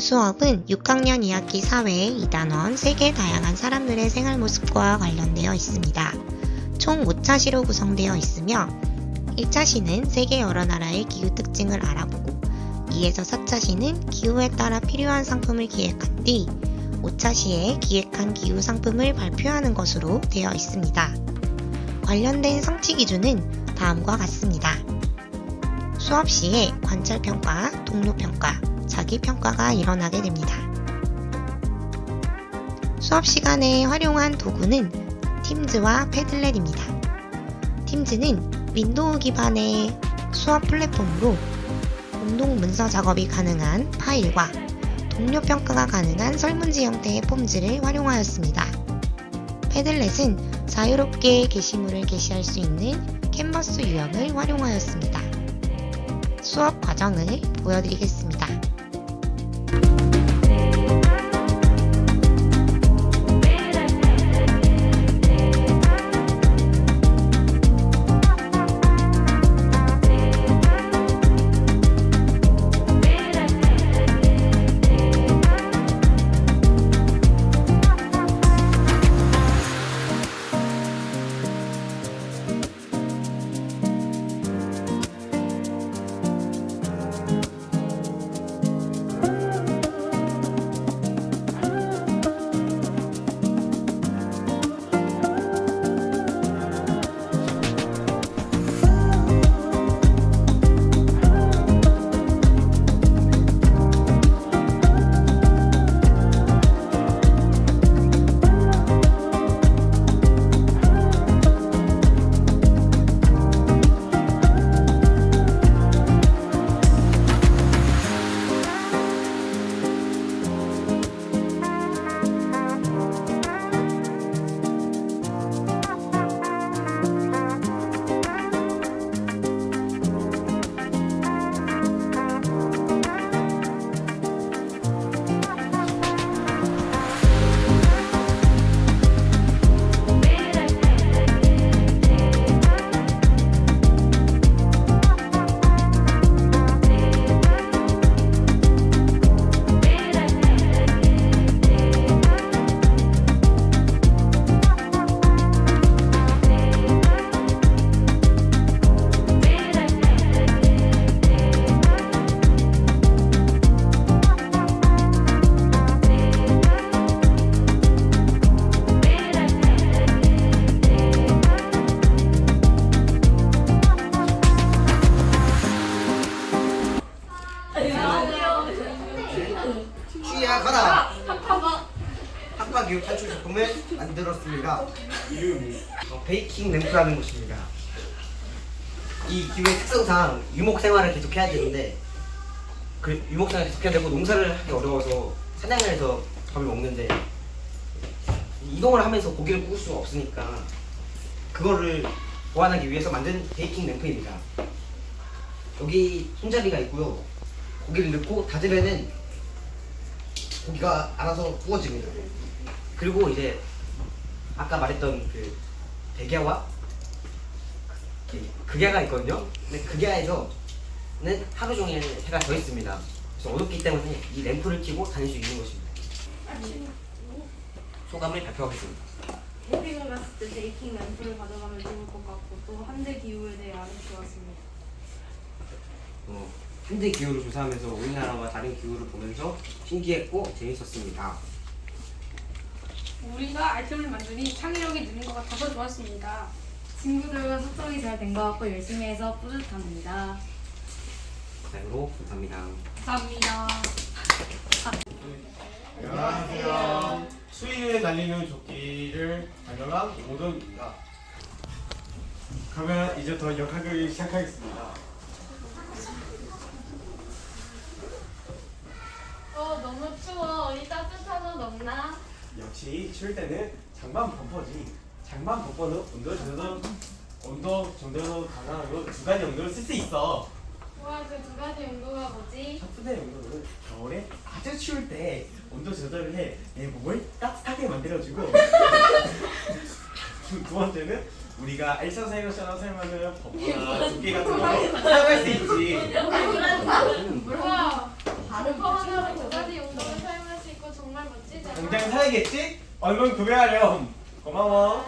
수업은 6학년 2학기 사회 2단원 세계 다양한 사람들의 생활 모습과 관련되어 있습니다. 총 5차 시로 구성되어 있으며 1차 시는 세계 여러 나라의 기후 특징을 알아보고 2에서 4차 시는 기후에 따라 필요한 상품을 기획한 뒤 5차 시에 기획한 기후 상품을 발표하는 것으로 되어 있습니다. 관련된 성취 기준은 다음과 같습니다. 수업 시에 관찰 평가, 동료 평가, 자기 평가가 일어나게 됩니다. 수업 시간에 활용한 도구는 팀즈와 패들렛입니다. 팀즈는 윈도우 기반의 수업 플랫폼으로 공동 문서 작업이 가능한 파일과 동료 평가가 가능한 설문지 형태의 폼즈를 활용하였습니다. 패들렛은 자유롭게 게시물을 게시할 수 있는 캔버스 유형을 활용하였습니다. 수업 과정을 보여드리겠습니다. 작품을 만들었습니다. 어, 베이킹 램프라는 것입니다. 이 기후의 특성상 유목 생활을 계속 해야 되는데 그 유목 생활을 계속 해야 되고 농사를 하기 어려워서 사냥을 해서 밥을 먹는데 이동을 하면서 고기를 구울 수가 없으니까 그거를 보완하기 위해서 만든 베이킹 램프입니다. 여기 손잡이가 있고요. 고기를 넣고 닫으면은 고기가 알아서 구워집니다. 그리고 이제 아까 말했던 그 백야와 그 극야가 있거든요. 근데 극야에서는 하루 종일 해가 져 있습니다. 그래서 어둡기 때문에 이 램프를 켜고 다닐 수 있는 것입니다. 소감을 발표하겠습니다. 캠핑을 갔을 때 베이킹 램프를 가져가면 좋을 것 같고 또 한대 기후에 대해 알아서 좋았습니다. 어, 현대 기후를 조사하면서 우리나라와 다른 기후를 보면서 신기했고 재밌었습니다. 우리가 아이템을 만드니 창의력이 느는 것 같아서 좋았습니다. 친구들과 소통이 잘 된 것 같고 열심히 해서 뿌듯합니다. 이상으로 감사합니다. 감사합니다. 안녕하세요. 수위를 날리는 조끼를 발명한 오동입니다. 그러면 이제 더 역학을 시작하겠습니다. 어 너무 추워. 어디 따뜻한 옷 없나? 역시 추울 때는 장만 범퍼지. 장만 범퍼는 온도 정도 온도 정도로 가능하고 두 가지 용도를 쓸수 있어. 우와 그두 가지 용도가 뭐지? 첫 번째 용도는 겨울에 아주 추울 때 온도 조절을 해 내 몸을 따뜻하게 만들어주고 두, 두 번째는 우리가 일상생활처럼 사용하는 범퍼나 조끼 같은 거 사용할 수 있지. 우와 버퍼 하나로 두 가지 수 있고 정말 멋지지 않아? 당장 사야겠지? 얼른 구매하렴 고마워